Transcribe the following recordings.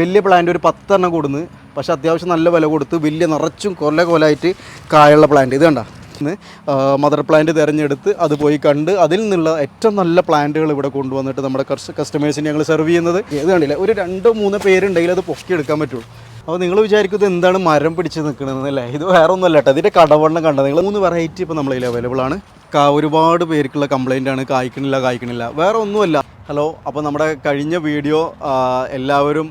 വലിയ പ്ലാന്റ് ഒരു പത്തെണ്ണം കൊടുന്ന്. പക്ഷേ അത്യാവശ്യം നല്ല വില കൊടുത്ത് വലിയ നിറച്ചും കൊല്ല കൊലായിട്ട് കായുള്ള പ്ലാന്റ് ഇത് കണ്ട? ഇന്ന് മദർ പ്ലാന്റ് തിരഞ്ഞെടുത്ത് അത് പോയി കണ്ട് അതിൽ നിന്നുള്ള ഏറ്റവും നല്ല പ്ലാന്റുകൾ ഇവിടെ കൊണ്ടുവന്നിട്ട് നമ്മുടെ കസ്റ്റമേഴ്സിന് ഞങ്ങൾ സെർവ് ചെയ്യുന്നത്. ഇത് കണ്ടില്ല? ഒരു രണ്ടോ മൂന്നോ പേരുണ്ടെങ്കിൽ അത് പൊക്കി എടുക്കാൻ പറ്റുള്ളൂ. അപ്പോൾ നിങ്ങൾ വിചാരിക്കുന്നത് എന്താണ് മരം പിടിച്ച് നിൽക്കണമെന്നല്ലേ ഇത് വേറെ ഒന്നുമല്ല കേട്ടോ. ഇതിന്റെ കടവണ്ണം കണ്ടത് നിങ്ങൾ മൂന്ന് വെറൈറ്റി ഇപ്പോൾ നമ്മളതിൽ അവൈലബിൾ ആണ്. ഒരുപാട് പേർക്കുള്ള കംപ്ലൈന്റ് ആണ് കായ്ക്കണില്ല കായ്ക്കണില്ല. വേറെ ഒന്നുമല്ല. ഹലോ അപ്പോൾ നമ്മുടെ കഴിഞ്ഞ വീഡിയോ എല്ലാവരും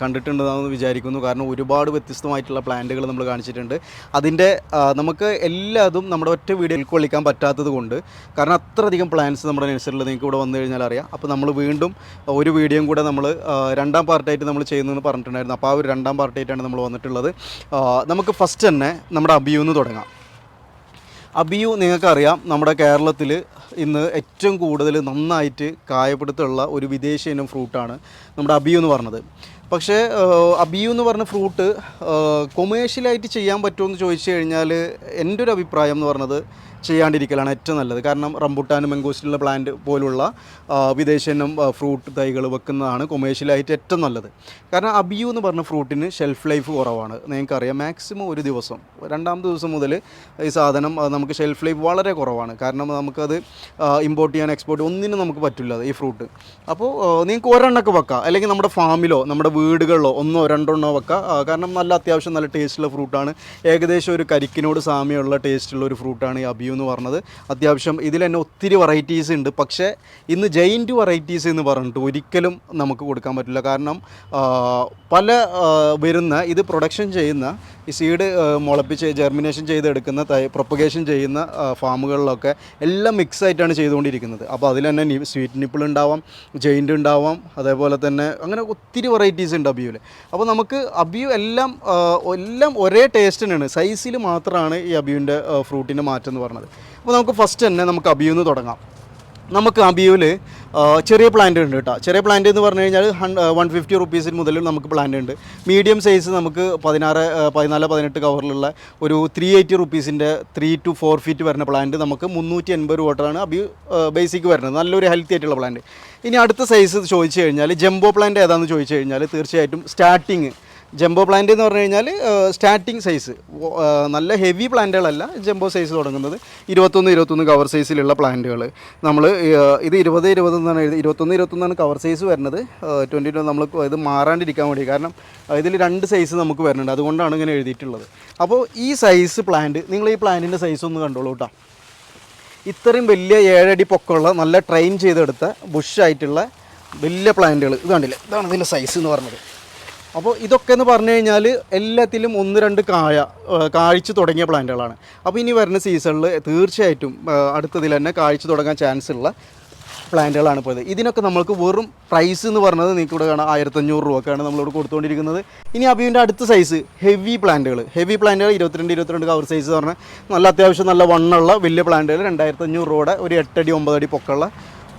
കണ്ടിട്ടുണ്ടെന്ന് വിചാരിക്കുന്നു. കാരണം ഒരുപാട് വ്യത്യസ്തമായിട്ടുള്ള പ്ലാന്റുകൾ നമ്മൾ കാണിച്ചിട്ടുണ്ട്. അതിന്റെ നമുക്ക് എല്ലാതും നമ്മുടെ ഒറ്റ വീഡിയോയിൽ ഉൾക്കൊള്ളിക്കാൻ പറ്റാത്തത് കൊണ്ട് കാരണം അത്രയധികം പ്ലാൻസ് നമ്മുടെ നഴ്സറിയിൽ നിങ്ങൾക്ക് ഇവിടെ വന്നു കഴിഞ്ഞാൽ അറിയാം. അപ്പോൾ നമ്മൾ വീണ്ടും ഒരു വീഡിയോയും കൂടെ നമ്മൾ രണ്ടാം പാർട്ടായിട്ട് നമ്മൾ ചെയ്യുന്നതെന്ന് പറഞ്ഞിട്ടുണ്ടായിരുന്നു. അപ്പോൾ ആ ഒരു രണ്ടാം പാർട്ടായിട്ടാണ് നമ്മൾ വന്നിട്ടുള്ളത്. നമുക്ക് ഫസ്റ്റ് തന്നെ നമ്മുടെ അബിയൂന്ന് തുടങ്ങാം. അബിയു നിങ്ങൾക്കറിയാം നമ്മുടെ കേരളത്തിൽ ഇന്ന് ഏറ്റവും കൂടുതൽ നന്നായിട്ട് കായപ്പെടുത്തുള്ള ഒരു വിദേശ ഇനം ഫ്രൂട്ടാണ് നമ്മുടെ അബിയു എന്ന് പറഞ്ഞത്. പക്ഷേ അബിയു എന്ന് പറഞ്ഞ ഫ്രൂട്ട് കൊമേഴ്ഷ്യലായിട്ട് ചെയ്യാൻ പറ്റുമോ എന്ന് ചോദിച്ചു കഴിഞ്ഞാൽ എന്റെ ഒരു അഭിപ്രായം എന്ന് പറഞ്ഞത് ചെയ്യാണ്ടിരിക്കലാണ് ഏറ്റവും നല്ലത്. കാരണം റംബുട്ടാനും മെങ്കോസ്റ്റിലുള്ള പ്ലാന്റ് പോലുള്ള വിദേശ ഇനം ഫ്രൂട്ട് തൈകൾ വെക്കുന്നതാണ് കൊമേഴ്ഷ്യലായിട്ട് ഏറ്റവും നല്ലത്. കാരണം അബിയു എന്ന് പറഞ്ഞ ഫ്രൂട്ടിന് ഷെൽഫ് ലൈഫ് കുറവാണ്. നിങ്ങൾക്കറിയാം മാക്സിമം ഒരു ദിവസം രണ്ടാമത്തെ ദിവസം മുതൽ ഈ സാധനം നമുക്ക് ഷെൽഫ് ലൈഫ് വളരെ കുറവാണ്. കാരണം നമുക്കത് ഇമ്പോർട്ട് ചെയ്യാൻ എക്സ്പോർട്ട് ഒന്നിനും നമുക്ക് പറ്റില്ല ഈ ഫ്രൂട്ട് അപ്പോൾ നിങ്ങൾക്ക് ഒരെണ്ണമൊക്കെ വെക്കാം. അല്ലെങ്കിൽ നമ്മുടെ ഫാമിലോ നമ്മുടെ വീടുകളിലോ ഒന്നോ രണ്ടെണ്ണോ വെക്കാം. കാരണം നല്ല അത്യാവശ്യം നല്ല ടേസ്റ്റുള്ള ഫ്രൂട്ടാണ് ഏകദേശം ഒരു കരിക്കിനോട് സാമ്യമുള്ള ടേസ്റ്റുള്ള ഒരു ഫ്രൂട്ടാണ് ഈ അബിയു എന്ന് പറഞ്ഞത്. അത്യാവശ്യം ഇതിൽ തന്നെ ഒത്തിരി വെറൈറ്റീസ് ഉണ്ട്. പക്ഷേ ഇന്ന് ജയിന്റ് വെറൈറ്റീസ് എന്ന് പറഞ്ഞിട്ട് ഒരിക്കലും നമുക്ക് കൊടുക്കാൻ പറ്റില്ല. കാരണം പല വരുന്ന ഇത് പ്രൊഡക്ഷൻ ചെയ്യുന്ന ഈ സീഡ് മുളപ്പിച്ച് ജെർമിനേഷൻ ചെയ്തെടുക്കുന്ന തൈ പ്രൊപ്പഗേഷൻ ചെയ്യുന്ന ഫാമുകളിലൊക്കെ എല്ലാം മിക്സ് ആയിട്ടാണ് ചെയ്തുകൊണ്ടിരിക്കുന്നത്. അപ്പോൾ അതിൽ തന്നെ സ്വീറ്റ് നിപ്പിൾ ഉണ്ടാവാം ജെയിന്റ് ഉണ്ടാവാം അതേപോലെ തന്നെ അങ്ങനെ ഒത്തിരി വെറൈറ്റീസ് ഉണ്ട് അബിയുവിൽ. അപ്പോൾ നമുക്ക് അബിയു എല്ലാം എല്ലാം ഒരേ ടേസ്റ്റിനാണ് സൈസിൽ മാത്രമാണ് ഈ അബിയുവിന്റെ ഫ്രൂട്ടിന്റെ മാറ്റം എന്ന് പറഞ്ഞത് അപ്പോൾ നമുക്ക് ഫസ്റ്റ് തന്നെ നമുക്ക് അബിയുന്ന് തുടങ്ങാം. നമുക്ക് അബിയുവിൽ ചെറിയ പ്ലാന്റ് ഉണ്ട് കേട്ടോ. ചെറിയ പ്ലാന്റ് എന്ന് പറഞ്ഞു കഴിഞ്ഞാൽ വൺ ഫിഫ്റ്റി റുപ്പീസിൽ മുതൽ നമുക്ക് പ്ലാന്റ് ഉണ്ട്. മീഡിയം സൈസ് നമുക്ക് പതിനാറ് പതിനാല് പതിനെട്ട് കവറിലുള്ള ഒരു ത്രീ എയ്റ്റി റുപ്പീസിന്റെ ത്രീ ടു ഫോർ ഫീറ്റ് വരുന്ന പ്ലാന്റ് നമുക്ക് മുന്നൂറ്റി എൺപത് രൂപയാണ് അബി ബേസിക് വരുന്നത്. നല്ലൊരു ഹെൽത്തി ആയിട്ടുള്ള പ്ലാന്റ് ഇനി അടുത്ത സൈസ് ചോദിച്ചു കഴിഞ്ഞാൽ ജംബോ പ്ലാന്റ് ഏതാണെന്ന് ചോദിച്ചു കഴിഞ്ഞാൽ തീർച്ചയായിട്ടും സ്റ്റാർട്ടിങ് ജംബോ പ്ലാന്റ് എന്ന് പറഞ്ഞു കഴിഞ്ഞാൽ സ്റ്റാർട്ടിങ് സൈസ് നല്ല ഹെവി പ്ലാന്റുകളല്ല ജംബോ സൈസ് തുടങ്ങുന്നത്. ഇരുപത്തൊന്ന് ഇരുപത്തൊന്ന് കവർ സൈസിലുള്ള പ്ലാന്റുകൾ നമ്മൾ ഇത് ഇരുപത് ഇരുപത് എന്നാണ് എഴുതി ഇരുപത്തൊന്ന് ഇരുപത്തൊന്നാണ് കവർ സൈസ് വരുന്നത്. ട്വന്റി ടു നമ്മൾ ഇത് മാറാണ്ടിരിക്കാൻ വേണ്ടി. കാരണം ഇതിൽ രണ്ട് സൈസ് നമുക്ക് വരുന്നുണ്ട്. അതുകൊണ്ടാണ് ഇങ്ങനെ എഴുതിയിട്ടുള്ളത്. അപ്പോൾ ഈ സൈസ് പ്ലാന്റ് നിങ്ങൾ ഈ പ്ലാന്റിന്റെ സൈസ് ഒന്ന് കണ്ടോളൂ കേട്ടോ ഇത്രയും വലിയ ഏഴടി പൊക്കമുള്ള നല്ല ട്രെയിൻ ചെയ്തെടുത്ത ബുഷായിട്ടുള്ള വലിയ പ്ലാന്റുകൾ ഇത് കണ്ടില്ലേ? ഇതാണ് ഇതിന്റെ സൈസ് എന്ന് പറഞ്ഞത്. അപ്പോൾ ഇതൊക്കെ എന്ന് പറഞ്ഞു കഴിഞ്ഞാൽ എല്ലാത്തിലും ഒന്ന് രണ്ട് കായ കാഴ്ച തുടങ്ങിയ പ്ലാന്റുകളാണ്. അപ്പോൾ ഇനി വരുന്ന സീസണിൽ തീർച്ചയായിട്ടും അടുത്തതിൽ തന്നെ കാഴ്ച തുടങ്ങാൻ ചാൻസ് ഉള്ള പ്ലാന്റുകളാണ് പോയത്. ഇതിനൊക്കെ നമ്മൾക്ക് വെറും പ്രൈസ് എന്ന് പറഞ്ഞത് നിങ്ങൾക്ക് ഇവിടെ കാണാം ആയിരത്തഞ്ഞൂറ് രൂപക്കാണ് നമ്മളിവിടെ കൊടുത്തുകൊണ്ടിരിക്കുന്നത്. ഇനി അബിയുടെ അടുത്ത സൈസ് ഹെവി പ്ലാന്റുകൾ ഹെവി പ്ലാന്റുകൾ ഇരുപത്തിരണ്ട് ഇരുപത്തിരണ്ട് കവർ സൈസ് എന്ന് പറഞ്ഞാൽ നല്ല അത്യാവശ്യം നല്ല വണ്ണുള്ള വലിയ പ്ലാന്റുകൾ രണ്ടായിരത്തഞ്ഞൂറ് രൂപയുടെ ഒരു എട്ടടി ഒമ്പതടി പൊക്കമുള്ള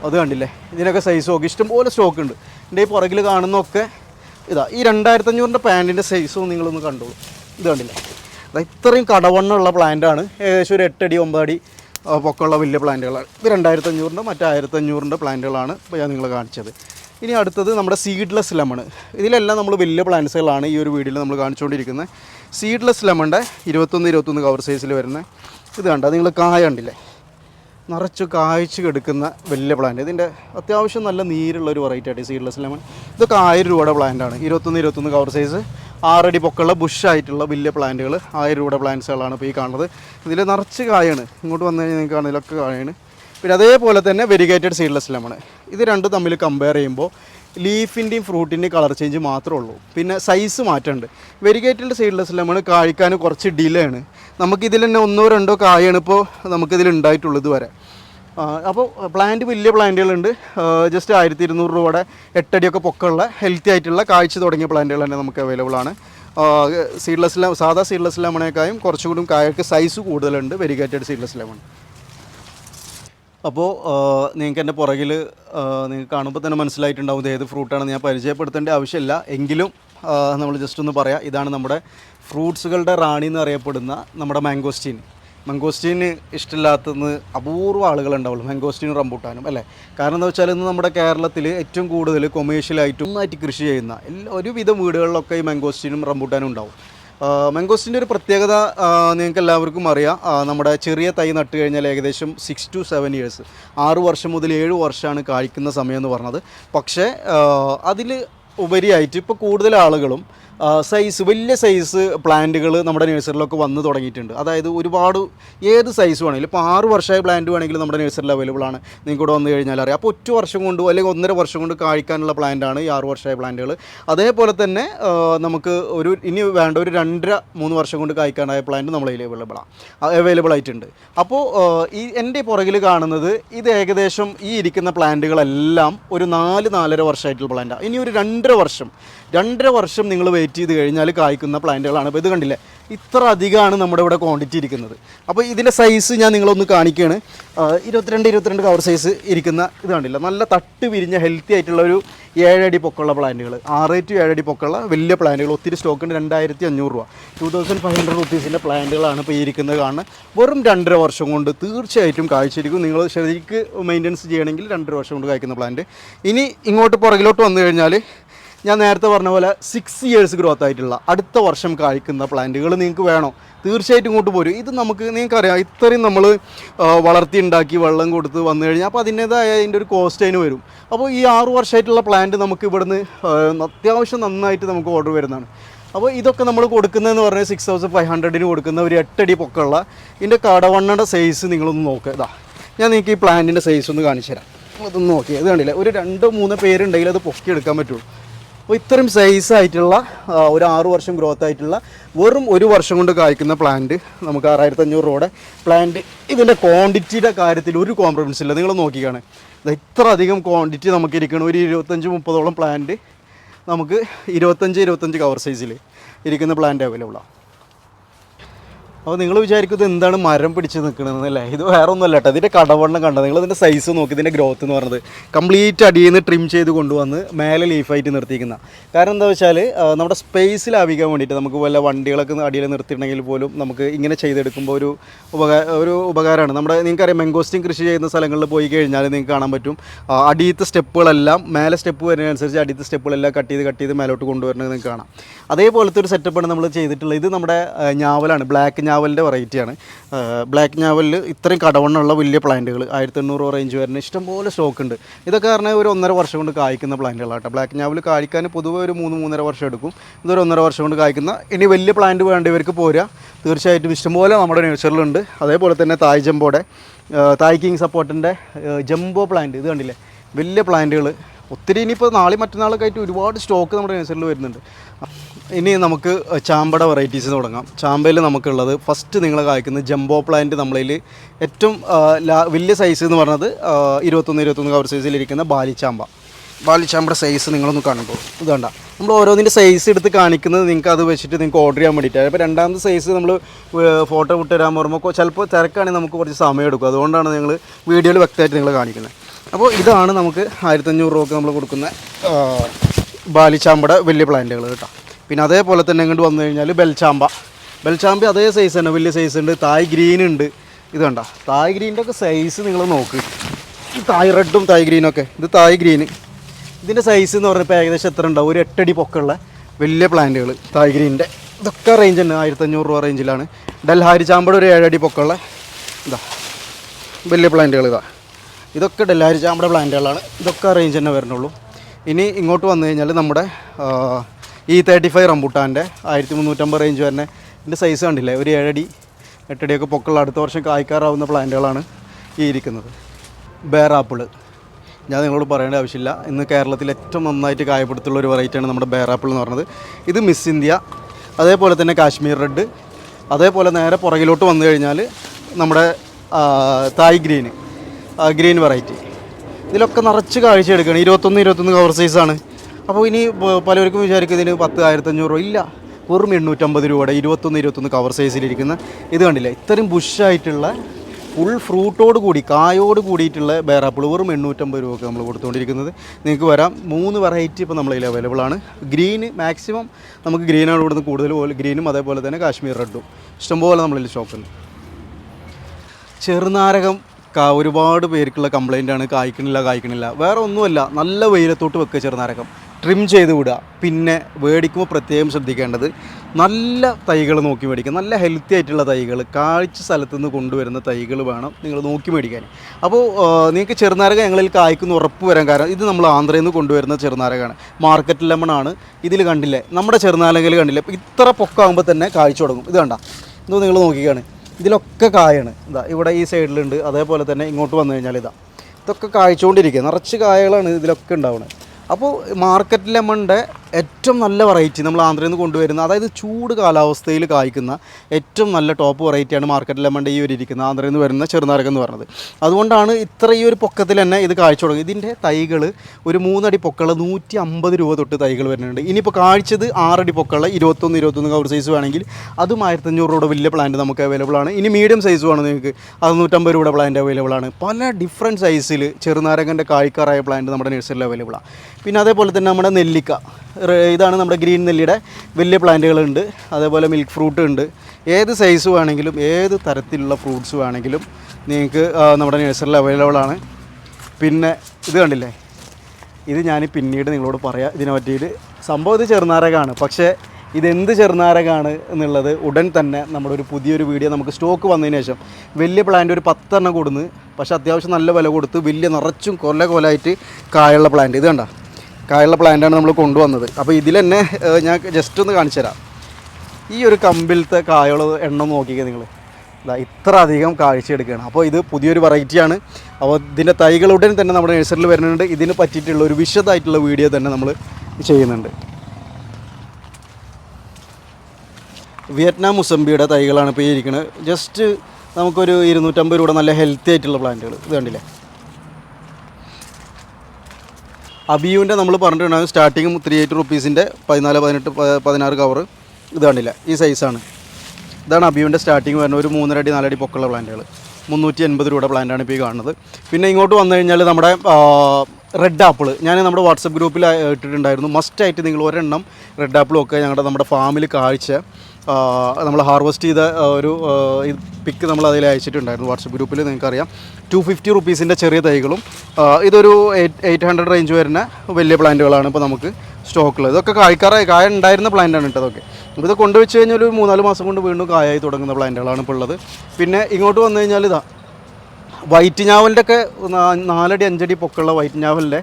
അത് കണ്ടില്ലേ? ഇതിനൊക്കെ സൈസ് നോക്കി. ഇഷ്ടംപോലെ സ്റ്റോക്ക് ഉണ്ട്. എന്റെ ഈ പുറകിൽ കാണുന്നതൊക്കെ ഇതാ ഈ രണ്ടായിരത്തി അഞ്ഞൂറിന്റെ പാന്റിന്റെ സൈസും നിങ്ങളൊന്ന് കണ്ടോളൂ ഇത് കണ്ടില്ലേ? അതാ ഇത്രയും കടവണ്ണുള്ള പ്ലാന്റാണ് ഏകദേശം ഒരു എട്ടടി ഒമ്പതടി പൊക്കമുള്ള വലിയ പ്ലാന്റുകളാണ് ഇത് രണ്ടായിരത്തി അഞ്ഞൂറിന്റെ മറ്റേ ആയിരത്തി അഞ്ഞൂറിന്റെ പ്ലാന്റുകളാണ് ഇപ്പോൾ ഞാൻ നിങ്ങളെ കാണിച്ചത്. ഇനി അടുത്തത് നമ്മുടെ സീഡ്ലെസ് ലെമൺ ഇതിലെല്ലാം നമ്മൾ വലിയ പ്ലാന്റ്സുകളാണ് ഈ ഒരു വീഡിയോയിൽ നമ്മൾ കാണിച്ചുകൊണ്ടിരിക്കുന്നത്. സീഡ്ലെസ് ലെമണിന്റെ ഇരുപത്തൊന്ന് ഇരുപത്തൊന്ന് കവർ സൈസിൽ വരുന്ന ഇത് കണ്ട? നിങ്ങൾ കായ കണ്ടില്ലേ? നിറച്ച് കായ്ച്ചു കെടുക്കുന്ന വലിയ പ്ലാന്റ് ഇതിന്റെ അത്യാവശ്യം നല്ല നീരുള്ള ഒരു വെറൈറ്റി ആയിട്ട് സീഡ്ലെസ് ലെമൺ ഇതൊക്കെ ആയിരം രൂപയുടെ പ്ലാന്റാണ് ഇരുപത്തൊന്ന് ഇരുപത്തൊന്ന് കവർ സൈസ് ആറടി പൊക്കമുള്ള ബുഷായിട്ടുള്ള വലിയ പ്ലാന്റുകൾ ആയിരം രൂപയുടെ പ്ലാന്റ്സുകളാണ് ഇപ്പോൾ ഈ കാണുന്നത്. ഇതിൽ നിറച്ച് കായാണ്. ഇങ്ങോട്ട് വന്നു കഴിഞ്ഞാൽ നിങ്ങൾക്ക് ഇതിലൊക്കെ കായാണ്. പിന്നെ അതേപോലെ തന്നെ വെരിഗേറ്റഡ് സീഡ്ലെസ് ലെമൺ ഇത് രണ്ടും തമ്മിൽ കമ്പയർ ചെയ്യുമ്പോൾ ലീഫിന്റെയും ഫ്രൂട്ടിന്റെയും കളർ ചേഞ്ച് മാത്രമേ ഉള്ളൂ. പിന്നെ സൈസ് മാറ്റമുണ്ട്. വെരിഗേറ്റഡ് സീഡ്ലെസ് ലെമൺ കായ്ക്കാൻ കുറച്ച് ഡിലേ ആണ്. നമുക്കിതിൽ തന്നെ ഒന്നോ രണ്ടോ കായാണ് ഇപ്പോൾ നമുക്കിതിൽ ഉണ്ടായിട്ടുള്ളത് വരെ അപ്പോൾ പ്ലാന്റ് വലിയ പ്ലാന്റുകളുണ്ട് ജസ്റ്റ് ആയിരത്തി ഇരുന്നൂറ് രൂപയുടെ എട്ടടിയൊക്കെ പൊക്കമുള്ള ഹെൽത്തി ആയിട്ടുള്ള കാഴ്ച തുടങ്ങിയ പ്ലാന്റുകൾ തന്നെ നമുക്ക് അവൈലബിൾ ആണ്. സീഡ്ലെസ് ലെമൺ സാധാ സീഡ്ലെസ് ലെമണേക്കായും കുറച്ചുകൂടി കായക്ക് സൈസ് കൂടുതലുണ്ട് വെരിഗേറ്റഡ് സീഡ്ലെസ് ലെമൺ അപ്പോൾ നിങ്ങൾക്ക് എന്റെ പുറകിൽ നിങ്ങൾക്ക് കാണുമ്പോൾ തന്നെ മനസ്സിലായിട്ടുണ്ടാവും ഏത് ഫ്രൂട്ടാണെന്ന് ഞാൻ പരിചയപ്പെടുത്തേണ്ട ആവശ്യമില്ല. എങ്കിലും നമ്മൾ ജസ്റ്റ് ഒന്ന് പറയാം. ഇതാണ് നമ്മുടെ ഫ്രൂട്ട്സുകളുടെ റാണി എന്ന് അറിയപ്പെടുന്ന നമ്മുടെ മാംഗോസ്റ്റീൻ മംഗോസ്റ്റീന് ഇഷ്ടമില്ലാത്തത് അപൂർവ ആളുകളുണ്ടാവുള്ളൂ മംഗോസ്റ്റീനും റംബൂട്ടാനും അല്ലേ? കാരണം എന്താ വെച്ചാൽ ഇന്ന് നമ്മുടെ കേരളത്തിൽ ഏറ്റവും കൂടുതൽ കൊമേഴ്ഷ്യലായിട്ടും ഒന്നായിട്ട് കൃഷി ചെയ്യുന്ന എല്ലാ ഒരുവിധം വീടുകളിലൊക്കെ ഈ മംഗോസ്റ്റീനും റംബൂട്ടാനും ഉണ്ടാവും. മംഗോസ്റ്റിന്റെ ഒരു പ്രത്യേകത നിങ്ങൾക്ക് എല്ലാവർക്കും അറിയാം. നമ്മുടെ ചെറിയ തൈ നട്ട് കഴിഞ്ഞാൽ ഏകദേശം സിക്സ് ടു സെവൻ ഇയേഴ്സ് ആറ് വർഷം മുതൽ ഏഴ് വർഷമാണ് കായ്ക്കുന്ന സമയം എന്ന് പറഞ്ഞത്. പക്ഷേ അതിൽ ഉപരിയായിട്ട് ഇപ്പോൾ കൂടുതൽ ആളുകളും സൈസ് വലിയ സൈസ് പ്ലാന്റുകൾ നമ്മുടെ നഴ്സറിലൊക്കെ വന്ന് തുടങ്ങിയിട്ടുണ്ട്. അതായത് ഒരുപാട് ഏത് സൈസ് വേണമെങ്കിലും ഇപ്പോൾ ആറ് വർഷമായ പ്ലാന്റ് വേണമെങ്കിലും നമ്മുടെ നഴ്സറിൽ അവൈലബിൾ ആണ്. നിങ്ങൾക്ക് ഇവിടെ വന്നു കഴിഞ്ഞാൽ അറിയാം. അപ്പോൾ ഒറ്റ വർഷം കൊണ്ട് അല്ലെങ്കിൽ ഒന്നര വർഷം കൊണ്ട് കായ്ക്കാനുള്ള പ്ലാന്റാണ് ഈ ആറ് വർഷമായ പ്ലാന്റുകൾ അതേപോലെ തന്നെ നമുക്ക് ഒരു ഇനി വേണ്ട ഒരു രണ്ടര മൂന്ന് വർഷം കൊണ്ട് കായ്ക്കാനായ പ്ലാന്റ് നമ്മൾ അവൈലബിൾ ആണ് അവൈലബിൾ ആയിട്ടുണ്ട്. അപ്പോൾ ഈ എന്റെ പുറകിൽ കാണുന്നത് ഇത് ഏകദേശം ഈ ഇരിക്കുന്ന പ്ലാന്റുകളെല്ലാം ഒരു നാല് നാലര വർഷമായിട്ടുള്ള പ്ലാന്റാണ് ഇനി ഒരു രണ്ടര വർഷം രണ്ടര വർഷം നിങ്ങൾ വെയിറ്റ് ചെയ്ത് കഴിഞ്ഞാൽ കായ്ക്കുന്ന പ്ലാന്റുകളാണ്. അപ്പോൾ ഇത് കണ്ടില്ലേ? ഇത്ര അധികമാണ് നമ്മുടെ ഇവിടെ ക്വാണ്ടിറ്റി ഇരിക്കുന്നത്. അപ്പോൾ ഇതിന്റെ സൈസ് ഞാൻ നിങ്ങളൊന്ന് കാണിക്കുകയാണ് ഇരുപത്തിരണ്ട് ഇരുപത്തിരണ്ട് കവർ സൈസ് ഇരിക്കുന്ന ഇത് കണ്ടില്ല? നല്ല തട്ട് വിരിഞ്ഞ ഹെൽത്തി ആയിട്ടുള്ള ഒരു ഏഴടി പൊക്കമുള്ള പ്ലാന്റുകൾ ആറ് ടു ഏഴടി പൊക്കമുള്ള വലിയ പ്ലാന്റുകൾ ഒത്തിരി സ്റ്റോക്ക് ഉണ്ട്. രണ്ടായിരത്തി അഞ്ഞൂറ് രൂപ. ടു തൗസൻഡ് ഫൈവ് ഹൺഡ്രഡ് റുപ്പീസിന്റെ പ്ലാന്റുകളാണ് ഇപ്പോൾ ഇരിക്കുന്നത് കാണുന്നത്. വെറും രണ്ടര വർഷം കൊണ്ട് തീർച്ചയായിട്ടും കാഴ്ചയിരിക്കും നിങ്ങൾ ശരിക്ക് മെയിന്റനൻസ് ചെയ്യണമെങ്കിൽ രണ്ടര വർഷം കൊണ്ട് കായ്ക്കുന്ന പ്ലാന്റ് ഇനി ഇങ്ങോട്ട് പുറകിലോട്ട് വന്നു കഴിഞ്ഞാൽ ഞാൻ നേരത്തെ പറഞ്ഞ പോലെ സിക്സ് ഇയേഴ്സ് ഗ്രോത്ത് ആയിട്ടുള്ള അടുത്ത വർഷം കായ്ക്കുന്ന പ്ലാന്റുകൾ നിങ്ങൾക്ക് വേണോ. തീർച്ചയായിട്ടും ഇങ്ങോട്ട് പോരും. ഇത് നമുക്ക് നിങ്ങൾക്കറിയാം ഇത്രയും നമ്മൾ വളർത്തി ഉണ്ടാക്കി വെള്ളം കൊടുത്ത് വന്നു കഴിഞ്ഞാൽ അപ്പോൾ അതിന്റേതായ അതിന്റെ ഒരു കോസ്റ്റ് അതിന് വരും. അപ്പോൾ ഈ ആറു വർഷമായിട്ടുള്ള പ്ലാന്റ് നമുക്ക് ഇവിടുന്ന് അത്യാവശ്യം നന്നായിട്ട് നമുക്ക് ഓർഡർ വരുന്നതാണ്. അപ്പോൾ ഇതൊക്കെ നമ്മൾ കൊടുക്കുന്നതെന്ന് പറഞ്ഞാൽ സിക്സ് തൗസൻഡ് ഫൈവ് ഹൺഡ്രഡിന് കൊടുക്കുന്ന ഒരു എട്ടടി പൊക്കമുള്ള ഇതിന്റെ കടവണ്ണയുടെ സൈസ് നിങ്ങളൊന്ന് നോക്കുക ഇതാ ഞാൻ നിങ്ങൾക്ക് ഈ പ്ലാന്റിന്റെ സൈസ് ഒന്ന് കാണിച്ചു തരാം അതൊന്ന് നോക്കിയാൽ ഇത് കണ്ടില്ല? ഒരു രണ്ടോ മൂന്നോ പേരുണ്ടെങ്കിൽ അത് പൊക്കി എടുക്കാൻ പറ്റുള്ളൂ. അപ്പോൾ ഇത്രയും സൈസ് ആയിട്ടുള്ള ഒരു ആറു വർഷം ഗ്രോത്ത് ആയിട്ടുള്ള വെറും ഒരു വർഷം കൊണ്ട് കായ്ക്കുന്ന പ്ലാന്റ് നമുക്ക് ആറായിരത്തി അഞ്ഞൂറ് രൂപയുടെ പ്ലാന്റ് ഇതിന്റെ ക്വാണ്ടിറ്റിയുടെ കാര്യത്തിൽ ഒരു കോംപ്രമൈസ് ഇല്ല. നിങ്ങൾ നോക്കിക്കാണ്. ഇത് ഇത്ര അധികം ക്വാണ്ടിറ്റി നമുക്ക് ഇരിക്കണം. ഒരു ഇരുപത്തഞ്ച് മുപ്പതോളം പ്ലാന്റ് നമുക്ക് ഇരുപത്തഞ്ച് ഇരുപത്തഞ്ച് കവർ സൈസിൽ ഇരിക്കുന്ന പ്ലാന്റ് അവൈലബിളാണ് അപ്പോൾ നിങ്ങൾ വിചാരിക്കും ഇത് എന്താണ് മരം പിടിച്ച് നിൽക്കണമെന്നല്ലേ ഇത് വേറെ ഒന്നുമല്ല കേട്ടോ. ഇതിന്റെ കടവണ്ണം കണ്ടത് നിങ്ങൾ ഇതിന്റെ സൈസ് നോക്കി. ഇതിന്റെ ഗ്രോത്ത് എന്ന് പറഞ്ഞത്. കംപ്ലീറ്റ് അടിയിൽ നിന്ന് ട്രിം ചെയ്ത് കൊണ്ടുവന്ന് മേലെ ലീഫായിട്ട് നിർത്തിയിരിക്കുന്ന. കാരണം എന്താ വെച്ചാൽ നമ്മുടെ സ്പേസിൽ ആവിക്കാൻ വേണ്ടിയിട്ട് നമുക്ക് വല്ല വണ്ടികളൊക്കെ അടിയിൽ നിർത്തിയിട്ടുണ്ടെങ്കിൽ പോലും നമുക്ക് ഇങ്ങനെ ചെയ്തെടുക്കുമ്പോൾ ഒരു ഉപകാര ഒരു ഉപകാരമാണ്. നമ്മുടെ നിങ്ങൾക്കറിയാം മെങ്കോസ്റ്റിൻ കൃഷി ചെയ്യുന്ന സ്ഥലങ്ങളിൽ പോയി കഴിഞ്ഞാൽ നിങ്ങൾക്ക് കാണാൻ പറ്റും. അടിയത്തെ സ്റ്റെപ്പുകളെല്ലാം മേലെ സ്റ്റെപ്പ് വരുന്നതിനനുസരിച്ച് അടിയത്തെ സ്റ്റെപ്പുകളെല്ലാം കട്ട് ചെയ്ത് കട്ട് ചെയ്ത് മേലോട്ട് കൊണ്ടുവരുന്നത് നിങ്ങൾക്ക് കാണാം. അതേപോലത്തെ ഒരു സെറ്റപ്പാണ് നമ്മൾ ചെയ്തിട്ടുള്ളത്. ഇത് നമ്മുടെ ഞാവലാണ്. ബ്ലാക്ക് ഞാവലിന്റെ വെറൈറ്റിയാണ്. ബ്ലാക്ക് ഞാവലിൽ ഇത്രയും കടവണ്ണുള്ള വലിയ പ്ലാന്റുകൾ ആയിരത്തി എണ്ണൂറ് റേഞ്ച് വരുന്ന ഇഷ്ടംപോലെ സ്റ്റോക്ക് ഉണ്ട് ഇതൊക്കെ പറഞ്ഞാൽ ഒരു ഒന്നര വർഷം കൊണ്ട് കായ്ക്കുന്ന പ്ലാന്റുകളാട്ടോ ബ്ലാക്ക് ഞാവൽ കായ്ക്കാൻ പൊതുവെ ഒരു മൂന്ന് മൂന്നര വർഷം എടുക്കും. ഇതൊരു ഒന്നര വർഷം കൊണ്ട് കായ്ക്കുന്ന ഇനി വലിയ പ്ലാന്റ് വേണ്ടവർക്ക് പോരാ. തീർച്ചയായിട്ടും ഇഷ്ടംപോലെ നമ്മുടെ നേച്ചറിലുണ്ട്. അതേപോലെ തന്നെ തായ് ജമ്പോടെ തായ് കിങ് സപ്പോർട്ടിന്റെ ജംബോ പ്ലാന്റ് ഇത് കണ്ടില്ലേ? വലിയ പ്ലാന്റുകൾ. ഒത്തിരി ഇനിയിപ്പോൾ നാളെ മറ്റന്നാളൊക്കെ ആയിട്ട് ഒരുപാട് സ്റ്റോക്ക് നമ്മുടെ നേച്ചറിൽ വരുന്നുണ്ട്. ഇനി നമുക്ക് ചാമ്പട വെറൈറ്റീസ് തുടങ്ങാം. ചാമ്പയിൽ നമുക്കുള്ളത് ഫസ്റ്റ് നിങ്ങൾ കായ്ക്കുന്ന ജംബോ പ്ലാന്റ് നമ്മളിൽ ഏറ്റവും വലിയ സൈസ് എന്ന് പറഞ്ഞത് ഇരുപത്തൊന്ന് ഇരുപത്തൊന്ന് കവർ സൈസിലിരിക്കുന്ന ബാലിച്ചാമ്പ. ബാലിച്ചാമ്പയുടെ സൈസ് നിങ്ങളൊന്ന് കാണുമ്പോൾ. ഇത് കണ്ട. നമ്മൾ ഓരോന്നിന്റെ സൈസ് എടുത്ത് കാണിക്കുന്നത് നിങ്ങൾക്ക് അത് വെച്ചിട്ട് നിങ്ങൾക്ക് ഓർഡർ ചെയ്യാൻ വേണ്ടിയിട്ടാണ് അപ്പോൾ രണ്ടാമത്തെ സൈസ് നമ്മൾ ഫോട്ടോ വിട്ട് തരാൻ പറയുമ്പോൾ ചിലപ്പോൾ തിരക്കാണെങ്കിൽ നമുക്ക് കുറച്ച് സമയം എടുക്കും. അതുകൊണ്ടാണ് നിങ്ങൾ വീഡിയോയിൽ വ്യക്തമായിട്ട് നിങ്ങൾ കാണിക്കുന്നത്. അപ്പോൾ ഇതാണ് നമുക്ക് ആയിരത്തഞ്ഞൂറ് രൂപക്ക് നമ്മൾ കൊടുക്കുന്ന ബാലിച്ചാമ്പയുടെ വലിയ പ്ലാന്റുകൾ കേട്ടോ. പിന്നെ അതേപോലെ തന്നെ ഇങ്ങോട്ട് വന്നു കഴിഞ്ഞാൽ ബെൽചാമ്പ. ബെൽചാമ്പ അതേ സൈസ് തന്നെ വലിയ സൈസ് ഉണ്ട് തായ് ഗ്രീൻ ഉണ്ട്. ഇത് കണ്ട തായ് ഗ്രീന്റെ ഒക്കെ സൈസ് നിങ്ങൾ നോക്ക്. ഈ തായ് റെഡും തായ് ഗ്രീനും ഒക്കെ ഇത് തായ് ഗ്രീന് ഇതിന്റെ സൈസ് എന്ന് പറഞ്ഞപ്പോൾ ഏകദേശം എത്ര ഉണ്ടാവും? ഒരു എട്ടടി പൊക്കമുള്ള വലിയ പ്ലാന്റുകൾ തായ് ഗ്രീനിന്റെ ഇതൊക്കെ റേഞ്ച് തന്നെ ആയിരത്തഞ്ഞൂറ് രൂപ റേഞ്ചിലാണ് ഡൽഹാരി ചാമ്പയുടെ ഒരു ഏഴടി പൊക്കമുള്ള ഇതാ വലിയ പ്ലാന്റുകൾ ഇതാ. ഇതൊക്കെ ഡെല്ലാരി ചാമ്പയുടെ പ്ലാന്റുകളാണ് ഇതൊക്കെ റേഞ്ച് തന്നെ വരുന്നുള്ളൂ ഇനി ഇങ്ങോട്ട് വന്നു കഴിഞ്ഞാൽ നമ്മുടെ ഈ തേർട്ടി ഫൈവ് റംബൂട്ടാന്റെ ആയിരത്തി മുന്നൂറ്റമ്പത് റേഞ്ച് വരുന്ന ഇതിന്റെ സൈസ് കണ്ടില്ലേ? ഒരു ഏഴടി എട്ടടിയൊക്കെ പൊക്കുള്ള അടുത്ത വർഷം കായ്ക്കാറാവുന്ന പ്ലാന്റുകളാണ് ഈ ഇരിക്കുന്നത്. ആപ്പിൾ ഞാൻ നിങ്ങളോട് പറയേണ്ട ആവശ്യമില്ല. ഇന്ന് കേരളത്തിൽ ഏറ്റവും നന്നായിട്ട് കായപ്പെടുത്തുള്ള ഒരു വെറൈറ്റിയാണ് നമ്മുടെ ബേറാപ്പിൾ എന്ന് പറഞ്ഞത് ഇത് മിസ് ഇന്ത്യ അതേപോലെ തന്നെ കാശ്മീർ റെഡ് അതേപോലെ നേരെ പുറകിലോട്ട് വന്നു കഴിഞ്ഞാൽ നമ്മുടെ തായ് ഗ്രീന് ഗ്രീൻ വെറൈറ്റി ഇതിലൊക്കെ നിറച്ച് കാഴ്ച എടുക്കുകയാണ് ഇരുപത്തൊന്ന് ഇരുപത്തൊന്ന് കവർ സൈസാണ് അപ്പോൾ ഇനി പലവർക്കും വിചാരിക്കും ഇതിന് പത്ത് ആയിരത്തഞ്ഞൂറ് രൂപ. ഇല്ല വെറും എണ്ണൂറ്റമ്പത് രൂപയുടെ ഇരുപത്തൊന്ന് ഇരുപത്തൊന്ന് കവർ സൈസിലിരിക്കുന്ന ഇത് കണ്ടില്ല? ഇത്രയും ബുഷായിട്ടുള്ള ഫുൾ ഫ്രൂട്ടോട് കൂടി കായോട് കൂടിയിട്ടുള്ള ബേറാപ്പിൾ വെറും എണ്ണൂറ്റമ്പത് രൂപയ്ക്ക് നമ്മൾ കൊടുത്തുകൊണ്ടിരിക്കുന്നത് നിങ്ങൾക്ക് വരാം. മൂന്ന് വെറൈറ്റി ഇപ്പോൾ നമ്മളതിൽ അവൈലബിൾ ആണ്. ഗ്രീന് മാക്സിമം നമുക്ക് ഗ്രീനാണ് ഇവിടുന്ന് കൂടുതൽ പോലെ ഗ്രീനും അതേപോലെ തന്നെ കാശ്മീർ റെഡും ഇഷ്ടംപോലെ നമ്മളിൽ ഷോപ്പുണ്ട് ചെറുനാരകം കാ ഒരുപാട് പേർക്കുള്ള കംപ്ലൈന്റ് ആണ്. കായ്ക്കണില്ല കായ്ക്കണില്ല. വേറെ ഒന്നുമല്ല. നല്ല വെയിലത്തോട്ട് വെക്കുക ചെറുനാരകം. ട്രിം ചെയ്ത് വിടുക. പിന്നെ മേടിക്കുമ്പോൾ പ്രത്യേകം ശ്രദ്ധിക്കേണ്ടത് നല്ല തൈകൾ നോക്കി മേടിക്കുക. നല്ല ഹെൽത്തി ആയിട്ടുള്ള തൈകൾ കാഴ്ച സ്ഥലത്ത് നിന്ന് കൊണ്ടുവരുന്ന തൈകൾ വേണം നിങ്ങൾ നോക്കി മേടിക്കാൻ. അപ്പോൾ നിങ്ങൾക്ക് ചെറുനാരക ഞങ്ങളിൽ കായ്ക്കുന്ന ഉറപ്പ് വരാൻ കാരണം ഇത് നമ്മൾ ആന്ധ്രയിൽ നിന്ന് കൊണ്ടുവരുന്ന ചെറുനാരകമാണ് മാർക്കറ്റ് ലെമണാണ് ഇതിൽ കണ്ടില്ലേ? നമ്മുടെ ചെറുനാരകയിൽ കണ്ടില്ലേ? ഇത്ര പൊക്കാകുമ്പോൾ തന്നെ കായ്ച്ചു തുടങ്ങും. ഇത് കണ്ട? ഇത് നിങ്ങൾ നോക്കിക്കാണ്. ഇതിലൊക്കെ കായാണ്. ഇതാ ഇവിടെ ഈ സൈഡിലുണ്ട്. അതേപോലെ തന്നെ ഇങ്ങോട്ട് വന്നു കഴിഞ്ഞാൽ ഇതാ. ഇതൊക്കെ കായ്ച്ചുകൊണ്ടിരിക്കുക. നിറച്ച് കായകളാണ് ഇതിലൊക്കെ ഉണ്ടാവുന്നത്. അപ്പോൾ മാർക്കറ്റ് ലെമണിന്റെ ഏറ്റവും നല്ല വെറൈറ്റി നമ്മൾ ആന്ധ്രയിൽ നിന്ന് കൊണ്ടുവരുന്ന അതായത് ചൂട് കാലാവസ്ഥയിൽ കായ്ക്കുന്ന ഏറ്റവും നല്ല ടോപ്പ് വെറൈറ്റിയാണ് മാർക്കറ്റ് ലെമണിന്റെ ഈ ഒരു ഇരിക്കുന്ന ആന്ധ്രയിൽ നിന്ന് വരുന്ന ചെറുനാരകം എന്ന് പറയുന്നത്. അതുകൊണ്ടാണ് ഇത്ര ഈ ഒരു പൊക്കത്തിൽ തന്നെ ഇത് കാഴ്ച തുടങ്ങി. ഇതിന്റെ തൈകൾ ഒരു മൂന്നടി പൊക്കമുള്ള നൂറ്റി അമ്പത് രൂപ തൊട്ട് തൈകൾ വരുന്നുണ്ട്. ഇനിയിപ്പോൾ കാഴ്ചത് ആറടി പൊക്കമുള്ള ഇരുപത്തൊന്ന് ഇരുപത്തൊന്ന് കവർ സൈസ് വേണമെങ്കിൽ അതും ആയിരത്തഞ്ഞൂറ് രൂപയുടെ വലിയ പ്ലാന്റ് നമുക്ക് അവൈലബിൾ ആണ്. ഇനി മീഡിയം സൈസ് വേണം നിങ്ങൾക്ക്. അത് നൂറ്റമ്പത് രൂപയുടെ പ്ലാന്റ് അവൈലബിൾ ആണ്. പല ഡിഫറെന്റ് സൈസിൽ ചെറുനാരകന്റെ കായ്ക്കാറായ പ്ലാന്റ് നമ്മുടെ നഴ്സറിയിൽ അവൈലബിൾ ആണ് പിന്നെ അതേപോലെ തന്നെ നമ്മുടെ നെല്ലിക്ക. ഇതാണ് നമ്മുടെ ഗ്രീൻ നെല്ലിയുടെ വലിയ പ്ലാന്റുകളുണ്ട്. അതേപോലെ മിൽക്ക് ഫ്രൂട്ട് ഉണ്ട്. ഏത് സൈസ് വേണമെങ്കിലും ഏത് തരത്തിലുള്ള ഫ്രൂട്ട്സ് വേണമെങ്കിലും നിങ്ങൾക്ക് നമ്മുടെ നഴ്സറിയിൽ അവൈലബിൾ ആണ്. പിന്നെ ഇത് കണ്ടില്ലേ? ഇത് ഞാൻ പിന്നീട് നിങ്ങളോട് പറയാം. ഇതിനെ പറ്റിയിട്ട് സംഭവം ഇത് ചെറുനാരകമാണ് പക്ഷേ ഇതെന്ത് ചെറുനാരകമാണ് എന്നുള്ളത് ഉടൻ തന്നെ നമ്മുടെ ഒരു പുതിയൊരു വീഡിയോ നമുക്ക് സ്റ്റോക്ക് വന്നതിന് ശേഷം വലിയ പ്ലാന്റ് ഒരു പത്തെണ്ണം കൊടുന്ന് പക്ഷേ അത്യാവശ്യം നല്ല വില കൊടുത്ത് വലിയ നിറച്ചും കൊല കൊലായിട്ട് കായുള്ള പ്ലാന്റ് ഇത് കണ്ട? കായുള്ള പ്ലാന്റാണ് നമ്മൾ കൊണ്ടുവന്നത്. അപ്പോൾ ഇതിൽ തന്നെ ഞാൻ ജസ്റ്റ് ഒന്ന് കാണിച്ചു തരാം. ഈ ഒരു കമ്പിലത്തെ കായുള്ള എണ്ണം നോക്കിക്കുക നിങ്ങൾ ഇതാ ഇത്ര അധികം കാഴ്ചയെടുക്കുകയാണ് അപ്പോൾ ഇത് പുതിയൊരു വെറൈറ്റിയാണ് അപ്പോൾ ഇതിന്റെ തൈകൾ ഉടൻ തന്നെ നമ്മുടെ നഴ്സറിയിൽ വരുന്നുണ്ട്. ഇതിന് പറ്റിയിട്ടുള്ള ഒരു വിശദമായിട്ടുള്ള വീഡിയോ തന്നെ നമ്മൾ ചെയ്യുന്നുണ്ട്. വിയറ്റ്നാം മുസംബിയുടെ തൈകളാണ് ഇപ്പോൾ ഇരിക്കുന്നത് ജസ്റ്റ് നമുക്കൊരു ഇരുന്നൂറ്റമ്പത് രൂപ നല്ല ഹെൽത്തി ആയിട്ടുള്ള പ്ലാന്റുകൾ ഇത് കണ്ടില്ലേ? അബിയുവിന്റെ നമ്മൾ പറഞ്ഞിട്ടുണ്ടാകും സ്റ്റാർട്ടിങ് ത്രീ എയ്റ്റ് റുപ്പീസിന്റെ പതിനാല് പതിനെട്ട് പതിനാറ് കവർ ഇത് കണ്ടില്ല? ഈ സൈസാണ് ഇതാണ് അബിയുവിന്റെ സ്റ്റാർട്ടിങ് വരുന്ന ഒരു മൂന്നര അടി നാലടി പൊക്കമുള്ള പ്ലാന്റുകൾ മുന്നൂറ്റി എൺപത് രൂപയുടെ പ്ലാന്റാണ് ഇപ്പോൾ ഈ കാണുന്നത്. പിന്നെ ഇങ്ങോട്ട് വന്നു കഴിഞ്ഞാൽ നമ്മുടെ റെഡ് ആപ്പിൾ ഞാൻ നമ്മുടെ വാട്സപ്പ് ഗ്രൂപ്പിൽ ഇട്ടിട്ടുണ്ടായിരുന്നു. മസ്റ്റായിട്ട് നിങ്ങൾ ഒരെണ്ണം റെഡ് ആപ്പിളും ഒക്കെ ഞങ്ങളുടെ നമ്മുടെ ഫാമിൽ കാഴ്ച. നമ്മൾ ഹാർവെസ്റ്റ് ചെയ്ത ഒരു പിക്ക് നമ്മൾ അതിൽ അയച്ചിട്ടുണ്ടായിരുന്നു വാട്സപ്പ് ഗ്രൂപ്പിൽ നിങ്ങൾക്കറിയാം. ടു ഫിഫ്റ്റി റുപ്പീസിന്റെ ചെറിയ തൈകളും ഇതൊരു എയ്റ്റ് ഹൺഡ്രഡ് റേഞ്ച് വരുന്ന വലിയ പ്ലാന്റുകളാണ് ഇപ്പോൾ നമുക്ക് സ്റ്റോക്കുള്ളത്. ഇതൊക്കെ കായ്ക്കാറായി കായ ഉണ്ടായിരുന്ന പ്ലാന്റാണ് കേട്ടോ അതൊക്കെ ഇത് കൊണ്ടുവച്ച് കഴിഞ്ഞാൽ ഒരു മൂന്നാൽ മാസം കൊണ്ട് വീണ്ടും കായായി തുടങ്ങുന്ന പ്ലാന്റുകളാണ് ഇപ്പോൾ ഉള്ളത്. പിന്നെ ഇങ്ങോട്ട് വന്നു കഴിഞ്ഞാൽ ഇതാ വൈറ്റ് ഞാവലിന്റെ ഒക്കെ നാലടി അഞ്ചടി പൊക്കുള്ള വൈറ്റ് ഞാവലിന്റെ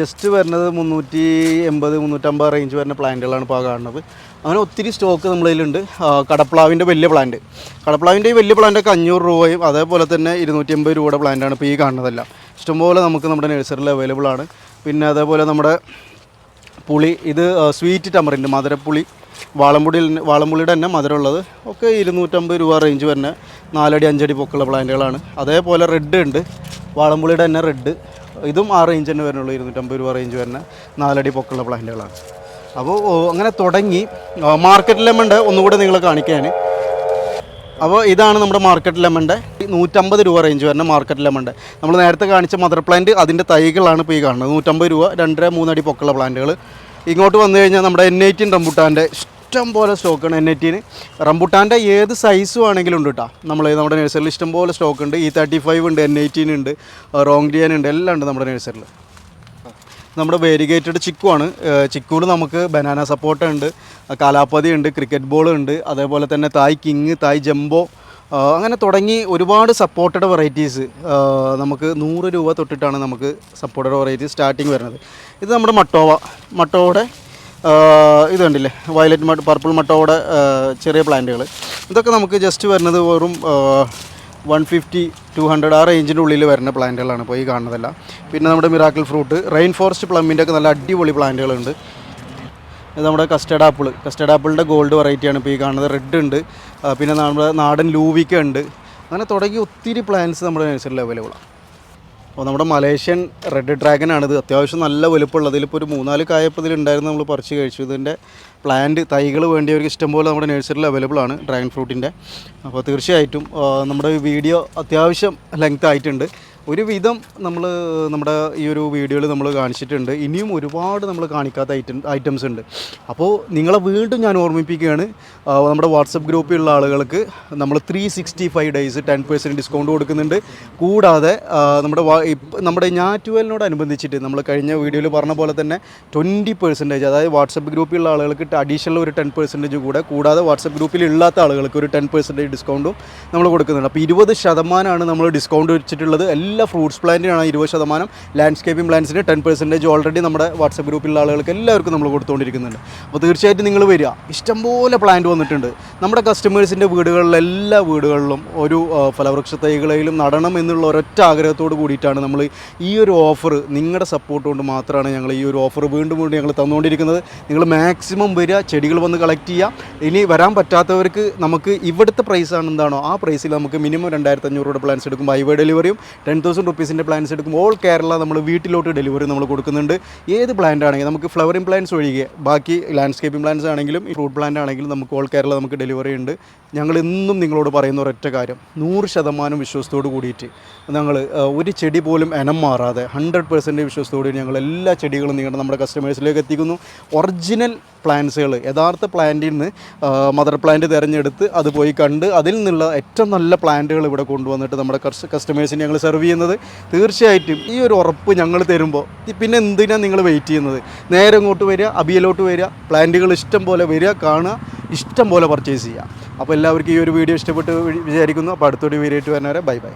ജസ്റ്റ് വരുന്നത് മുന്നൂറ്റി എൺപത് മുന്നൂറ്റമ്പത് റേഞ്ച് വരുന്ന പ്ലാന്റുകളാണ് ഇപ്പോൾ കാണുന്നത്. അങ്ങനെ ഒത്തിരി സ്റ്റോക്ക് നമ്മളതിലുണ്ട് കടപ്ലാവിന്റെ വലിയ പ്ലാന്റ് കടപ്ലാവിന്റെ ഈ വലിയ പ്ലാന്റൊക്കെ അഞ്ഞൂറ് രൂപയും അതേപോലെ തന്നെ ഇരുന്നൂറ്റി അമ്പത് രൂപയുടെ പ്ലാന്റാണ് ഇപ്പോൾ ഈ കാണുന്നതെല്ലാം. ഇഷ്ടംപോലെ നമുക്ക് നമ്മുടെ നഴ്സറിയിൽ അവൈലബിൾ ആണ്. പിന്നെ അതേപോലെ നമ്മുടെ പുളി ഇത് സ്വീറ്റ് ടമറിന്റെ മധുരപ്പുളി. വാളംപുടിയിൽ വാളംപുളിയുടെ തന്നെ മധുരമുള്ളത് ഒക്കെ ഇരുന്നൂറ്റമ്പത് രൂപ റേഞ്ച് വരുന്ന നാലടി അഞ്ചടി പൊക്കുള്ള പ്ലാന്റുകളാണ് അതേപോലെ റെഡ് ഉണ്ട്. വാളംപുളിയുടെ തന്നെ റെഡ് ഇതും ആ റേഞ്ച് തന്നെ വരുന്നുള്ളൂ ഇരുന്നൂറ്റമ്പത് രൂപ റേഞ്ച് വരുന്ന നാലടി പൊക്കുള്ള പ്ലാന്റുകളാണ് അപ്പോൾ അങ്ങനെ തുടങ്ങി. മാർക്കറ്റ് ലെമണ്ട് ഒന്നുകൂടെ നിങ്ങൾ കാണിക്കാൻ അപ്പോൾ ഇതാണ് നമ്മുടെ മാർക്കറ്റ് ലെമണ്ട് നൂറ്റമ്പത് രൂപ റേഞ്ച് വരുന്ന മാർക്കറ്റ് ലെമണ്ട് നമ്മൾ നേരത്തെ കാണിച്ച മദർ പ്ലാന്റ് അതിന്റെ തൈകളാണ് ഇപ്പോൾ ഈ കാണുന്നത്. നൂറ്റമ്പത് രൂപ രണ്ടര മൂന്നടി പൊക്കുള്ള പ്ലാന്റുകൾ ഇങ്ങോട്ട് വന്നു കഴിഞ്ഞാൽ നമ്മുടെ എൻ എയ്റ്റീൻ റംബുട്ടാന്റെ ഇഷ്ടം പോലെ സ്റ്റോക്കാണ് എൻ എയ്റ്റീന് റംബുട്ടാന്റെ ഏത് സൈസ് വേണമെങ്കിലും ഉണ്ട് കേട്ടോ നമ്മൾ നമ്മുടെ നഴ്സറിയിൽ ഇഷ്ടം പോലെ സ്റ്റോക്ക് ഉണ്ട്. ഈ തേർട്ടി ഫൈവ് ഉണ്ട് എൻ എയ്റ്റീൻ ഉണ്ട് റോങ്ഡിയൻ ഉണ്ട് എല്ലാം ഉണ്ട് നമ്മുടെ നഴ്സറിയിൽ നമ്മുടെ വേരിഗേറ്റഡ് ചിക്കുവാണ്. ചിക്കുവിൽ നമുക്ക് ബനാന സപ്പോർട്ട ഉണ്ട് കാലാപ്പതി ഉണ്ട് ക്രിക്കറ്റ് ബോൾ ഉണ്ട് അതേപോലെ തന്നെ തായ് കിങ് തായ് ജംബോ അങ്ങനെ തുടങ്ങി ഒരുപാട് സപ്പോർട്ടഡ് വെറൈറ്റീസ് നമുക്ക് നൂറ് രൂപ തൊട്ടിട്ടാണ് നമുക്ക് സപ്പോർട്ടഡ് വെറൈറ്റീസ് സ്റ്റാർട്ടിങ് വരുന്നത്. ഇത് നമ്മുടെ മട്ടോവ ഇതുണ്ടല്ലേ ഇത് കണ്ടില്ലേ? വയലറ്റ് പർപ്പിൾ മട്ടോയുടെ ചെറിയ പ്ലാന്റുകൾ ഇതൊക്കെ നമുക്ക് ജസ്റ്റ് വരുന്നത് വെറും വൺ ഫിഫ്റ്റി ടു ഹൺഡ്രഡ് ആ റേഞ്ചിന്റെ ഉള്ളിൽ വരുന്ന പ്ലാന്റുകളാണ് ഇപ്പോൾ ഈ കാണുന്നതെല്ലാം. പിന്നെ നമ്മുടെ മിറാക്കിൾ ഫ്രൂട്ട് റെയിൻ ഫോറസ്റ്റ് പ്ലമ്മിന്റെ ഒക്കെ നല്ല അടിപൊളി പ്ലാന്റുകളുണ്ട് ഇത് നമ്മുടെ കസ്റ്റർഡ് ആപ്പിൾ കസ്റ്റർഡ് ആപ്പിളിന്റെ ഗോൾഡ് വെറൈറ്റിയാണ് ഇപ്പോൾ ഈ കാണുന്നത്. റെഡ് ഉണ്ട്. പിന്നെ നമ്മുടെ നാടൻ ലൂവിക്ക ഉണ്ട്. അങ്ങനെ തുടങ്ങി ഒത്തിരി പ്ലാന്റ്സ് നമ്മുടെ നഴ്സറിയിൽ അവൈലബിൾ ആണ് അപ്പോൾ നമ്മുടെ മലേഷ്യൻ റെഡ് ഡ്രാഗൺ ആണിത് അത്യാവശ്യം നല്ല വലുപ്പമുള്ളത്. ഇതിലിപ്പോൾ ഒരു മൂന്നാൽ കായപ്പോൾ ഇതിലുണ്ടായിരുന്നു നമ്മൾ പറിച്ച് കഴിച്ചു. ഇതിന്റെ പ്ലാന്റ് തൈകൾ വേണ്ടിയവർക്ക് ഇഷ്ടംപോലെ നമ്മുടെ നഴ്സറിയിൽ അവൈലബിൾ ആണ് ഡ്രാഗൺ ഫ്രൂട്ടിന്റെ അപ്പോൾ തീർച്ചയായിട്ടും നമ്മുടെ വീഡിയോ അത്യാവശ്യം ലെങ്ത് ആയിട്ടുണ്ട്. ഒരുവിധം നമ്മൾ നമ്മുടെ ഈ ഒരു വീഡിയോയിൽ നമ്മൾ കാണിച്ചിട്ടുണ്ട്. ഇനിയും ഒരുപാട് നമ്മൾ കാണിക്കാത്ത ഐറ്റം ഐറ്റംസ് ഉണ്ട്. അപ്പോൾ നിങ്ങളെ വീണ്ടും ഞാൻ ഓർമ്മിപ്പിക്കുകയാണ് നമ്മുടെ വാട്സപ്പ് ഗ്രൂപ്പിലുള്ള ആളുകൾക്ക് നമ്മൾ three sixty five days ten percent discount കൊടുക്കുന്നുണ്ട്. കൂടാതെ നമ്മുടെ നമ്മുടെ നമ്മുടെ ഞാറ്റുവലിനോടനുബന്ധിച്ചിട്ട് നമ്മൾ കഴിഞ്ഞ വീഡിയോയിൽ പറഞ്ഞ പോലെ തന്നെ ട്വന്റി പെർസെന്റേജ് അതായത് വാട്സപ്പ് ഗ്രൂപ്പിലുള്ള ആളുകൾക്ക് അഡീഷണൽ ഒരു ടെൻ പെർസെന്റേജ് കൂടെ കൂടാതെ വാട്സപ്പ് ഗ്രൂപ്പിൽ ഇല്ലാത്ത ആളുകൾക്ക് ഒരു ടെൻ പെർസെന്റേജ് ഡിസ്കൗണ്ടും നമ്മൾ കൊടുക്കുന്നുണ്ട്. അപ്പോൾ ഇരുപത് ശതമാനമാണ് നമ്മൾ ഡിസ്കൗണ്ട് വെച്ചിട്ടുള്ളത്. എല്ലാ ഫ്രൂട്ട്സ് പ്ലാന്റിനാണ് ഇരുപത് ശതമാനം ലാൻഡ്സ്കേപ്പിംഗ് പ്ലാന്റ്സിന് ടെൻ പെർസെന്റേജ് ഓൾറെഡി നമ്മുടെ വാട്സപ്പ് ഗ്രൂപ്പിലുള്ള ആളുകൾക്ക് എല്ലാവർക്കും നമ്മൾ കൊടുത്തുകൊണ്ടിരിക്കുന്നുണ്ട്. അപ്പോൾ തീർച്ചയായിട്ടും നിങ്ങൾ വരിക. ഇഷ്ടംപോലെ പ്ലാന്റ് വന്നിട്ടുണ്ട്. നമ്മുടെ കസ്റ്റമേഴ്സിന്റെ വീടുകളിൽ എല്ലാ വീടുകളിലും ഒരു ഫലവൃക്ഷ തൈകളയിലും നടണം എന്നുള്ള ഒരൊറ്റ ആഗ്രഹത്തോട് കൂടിയിട്ടാണ് നമ്മൾ ഈ ഒരു ഓഫർ നിങ്ങളുടെ സപ്പോർട്ട് കൊണ്ട് മാത്രമാണ് ഞങ്ങൾ ഈ ഒരു ഓഫർ വീണ്ടും വീണ്ടും ഞങ്ങൾ തന്നുകൊണ്ടിരിക്കുന്നത്. നിങ്ങൾ മാക്സിമം വരിക ചെടികൾ വന്ന് കളക്ട് ചെയ്യുക. ഇനി വരാൻ പറ്റാത്തവർക്ക് നമുക്ക് ഇവിടുത്തെ പ്രൈസാണ് എന്താണോ ആ പ്രൈസിൽ നമുക്ക് മിനിമം രണ്ടായിരത്തി അഞ്ഞൂറ് രൂപയുടെ പ്ലാൻസ് എടുക്കുമ്പോൾ ഐവ ഡെലിവറിയും ടെൻ തൗസൻഡ് റുപ്പീസിന്റെ പ്ലാൻസ് എടുക്കും ഓൾ കേരള നമ്മൾ വീട്ടിലോട്ട് ഡെലിവറി നമ്മൾ കൊടുക്കുന്നുണ്ട്. ഏത് പ്ലാന്റ് ആണെങ്കിലും നമുക്ക് ഫ്ലവറിംഗ് പ്ലാന്റ്സ് ഒഴികെ ബാക്കി ലാൻഡ്സ്കേപ്പിംഗ് പ്ലാന്റ്സ് ആണെങ്കിലും ഫ്രൂട്ട് പ്ലാന്റ് ആണെങ്കിലും നമുക്ക് ഓൾ കേരള നമുക്ക് ഡെലിവറി ഉണ്ട്. ഞങ്ങൾ എന്നും നിങ്ങളോട് പറയുന്ന ഒരൊറ്റ കാര്യം നൂറ് ശതമാനം വിശ്വാസത്തോട് കൂടിയിട്ട് ഞങ്ങൾ ഒരു ചെടി പോലും എനം മാറാതെ ഹൺഡ്രഡ് പെർസെന്റ് വിശ്വാസത്തോട് ഞങ്ങൾ എല്ലാ ചെടികളും നിങ്ങളുടെ നമ്മുടെ കസ്റ്റമേഴ്സിലേക്ക് എത്തിക്കുന്നു. ഒറിജിനൽ പ്ലാന്റ്സുകൾ യഥാർത്ഥ പ്ലാന്റിൽ നിന്ന് മദർ പ്ലാന്റ് തിരഞ്ഞെടുത്ത് അത് പോയി കണ്ട് അതിൽ നിന്നുള്ള ഏറ്റവും നല്ല പ്ലാന്റുകൾ ഇവിടെ കൊണ്ടുവന്നിട്ട് നമ്മുടെ കസ്റ്റമേഴ്സിന് ഞങ്ങൾ സെർവ് ചെയ്യുന്നത്. തീർച്ചയായിട്ടും ഈ ഒരു ഉറപ്പ് ഞങ്ങൾ തരുമ്പോൾ പിന്നെ എന്തിനാണ് നിങ്ങൾ വെയിറ്റ് ചെയ്യുന്നത്? നേരെ ഇങ്ങോട്ട് വരിക അബിയലോട്ട് വരിക പ്ലാന്റുകൾ ഇഷ്ടം പോലെ വരിക കാണുക ഇഷ്ടം പോലെ പർച്ചേസ് ചെയ്യുക. അപ്പോൾ എല്ലാവർക്കും ഈ ഒരു വീഡിയോ ഇഷ്ടപ്പെട്ട് വിചാരിക്കുന്നു. അപ്പോൾ അടുത്തൊരു വീഡിയോ ആയിട്ട് വരുന്നവരെ ബൈ ബൈ.